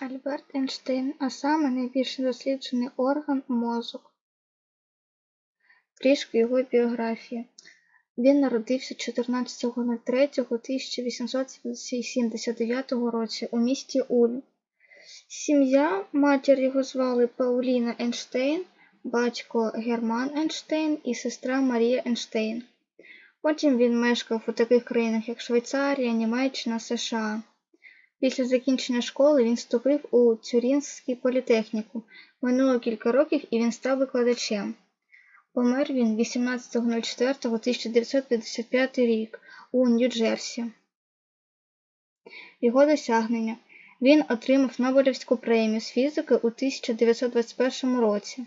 Альберт Ейнштейн, а саме найбільш досліджений орган мозок. Трішки його біографії. Він народився 14.03.1879 році у місті Ульм. Сім'я, матір його звали Пауліна Ейнштейн, батько Герман Ейнштейн і сестра Марія Ейнштейн. Потім він мешкав у таких країнах, як Швейцарія, Німеччина, США. Після закінчення школи він вступив у Тюрінський політехнікум. Минуло кілька років і він став викладачем. Помер він 18.04.1955 рік у Нью-Джерсі. Його досягнення. Він отримав Нобелівську премію з фізики у 1921 році.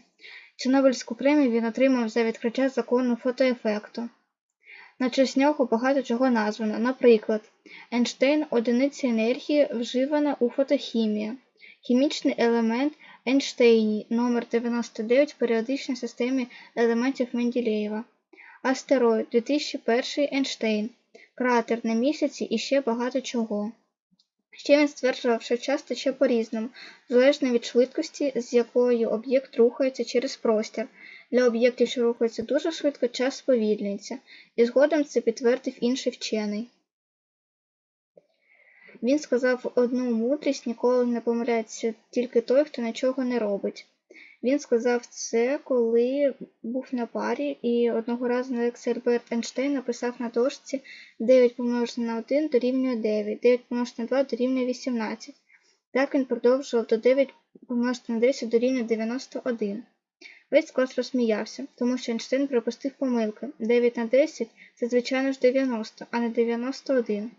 Цю Нобелівську премію він отримав за відкриття закону фотоефекту. На честь нього багато чого названо. Наприклад, Ейнштейн – одиниця енергії, вживана у фотохімії, хімічний елемент Ейнштейній номер 99 в періодичній системі елементів Менделєєва, астероїд 2001 Ейнштейн, кратер на місяці і ще багато чого. Ще він стверджував, що час тече по-різному, залежно від швидкості, з якою об'єкт рухається через простір. Для об'єктів, що рухаються дуже швидко, час сповільнюється, і згодом це підтвердив інший вчений. Він сказав одну мудрість ніколи не помиляється тільки той, хто нічого не робить. Він сказав це, коли був на парі, і одного разу на лекції Альберт Ейнштейн написав на дошці 9 помножити на 1 дорівнює 9, 9 помножити на 2 дорівнює 18. Так він продовжував до 9 помножити на 10 дорівнює 91. Весь клас розсміявся, тому що Ейнштейн припустив помилки. 9 на 10 це, звичайно ж, 90, а не 91.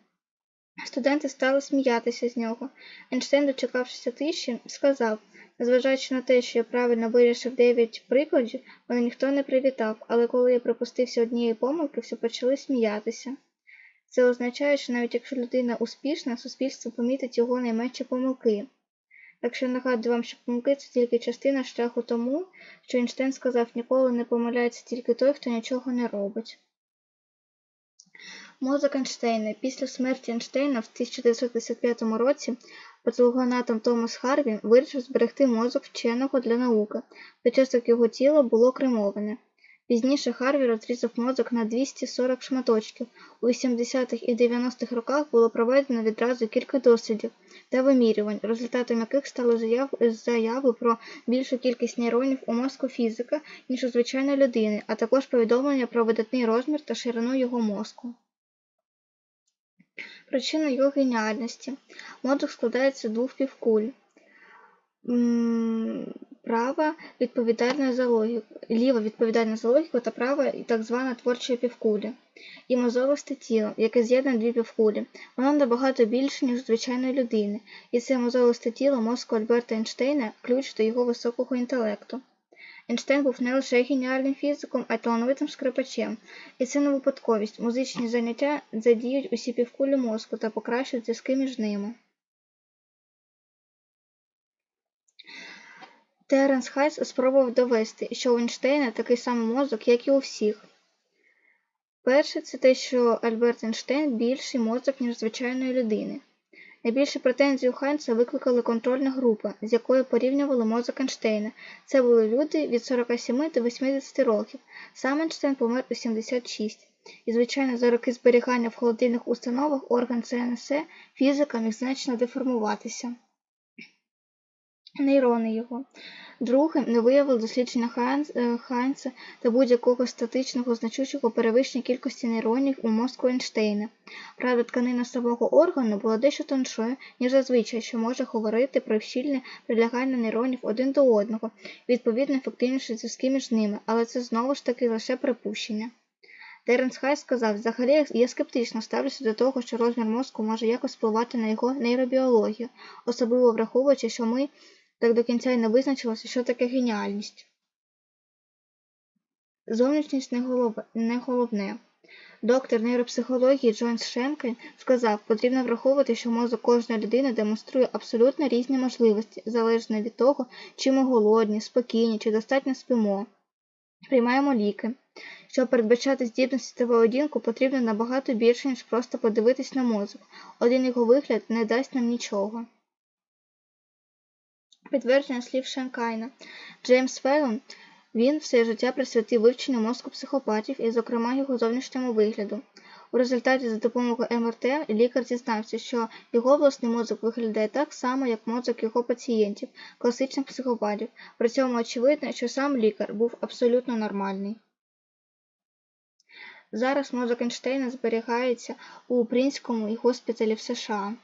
Студенти стали сміятися з нього. Ейнштейн, дочекавшися тиші, сказав, незважаючи на те, що я правильно вирішив 9 прикладів, мене ніхто не привітав, але коли я припустився однієї помилки, всі почали сміятися. Це означає, що навіть якщо людина успішна, суспільство помітить його найменші помилки. Так що нагадую вам, що помилки це тільки частина шляху тому, що Ейнштейн сказав, ніколи не помиляється тільки той, хто нічого не робить. Мозок Ейнштейна. Після смерті Ейнштейна в 1955 році патологоанатом Томас Харві вирішив зберегти мозок вченого для науки, до час як його тіло було кремоване. Пізніше Харві розрізав мозок на 240 шматочків. У 80-х і 90-х роках було проведено відразу кілька дослідів та вимірювань, результатом яких стало заяви про більшу кількість нейронів у мозку фізика, ніж у звичайної людини, а також повідомлення про видатний розмір та ширину його мозку. Причина його геніальності. Мозок складається з двох півкуль. Права відповідальна за логіку, ліва відповідальна за логіку та права і так звана творча півкуля. І мозолисте тіло, яке з'єднане дві півкулі. Воно набагато більше, ніж звичайної людини, і це мозолисте тіло мозку Альберта Ейнштейна – ключ до його високого інтелекту. Ейнштейн був не лише геніальним фізиком, а й талановитим скрипачем. І це не випадковість. Музичні заняття задіють усі півкулі мозку та покращують зв'язки між ними. Теренс Хайс спробував довести, що у Ейнштейна такий самий мозок, як і у всіх. Перше, це те, що Альберт Ейнштейн більший мозок, ніж звичайної людини. Найбільші претензії у Хайнца викликали контрольна група, з якою порівнювали мозок Ейнштейна. Це були люди від 47 до 80 років. Сам Ейнштейн помер у 76. І, звичайно, за роки зберігання в холодильних установах орган ЦНС фізика міг значно деформуватися. Нейрони його. Другим не виявили дослідження Хайнца е, та будь-якого статичного значущого перевищення кількості нейронів у мозку Ейнштейна. Правда, тканина самого органу була дещо тоншою, ніж зазвичай, що може говорити про щільне прилягання нейронів один до одного, відповідно ефективніші зв'язки між ними, але це знову ж таки лише припущення. Теренс Хай сказав, взагалі я скептично ставлюся до того, що розмір мозку може якось впливати на його нейробіологію, особливо враховуючи, що ми так до кінця й не визначилося, що таке геніальність. Зовнішність не, голов... не головне. Доктор нейропсихології Джонс Шенкен сказав, потрібно враховувати, що мозок кожної людини демонструє абсолютно різні можливості, залежно від того, чи ми голодні, спокійні, чи достатньо спимо. Приймаємо ліки. Щоб передбачати здібності та поведінку, потрібно набагато більше, ніж просто подивитись на мозок. Один його вигляд не дасть нам нічого. Підтвердження слів Шанкайна. Джеймс Феллон, він все життя присвятив вивченню мозку психопатів і, зокрема, його зовнішньому вигляду. У результаті за допомогою МРТ лікар дізнався, що його власний мозок виглядає так само, як мозок його пацієнтів, класичних психопатів. При цьому очевидно, що сам лікар був абсолютно нормальний. Зараз мозок Ейнштейна зберігається у Принському госпіталі в США.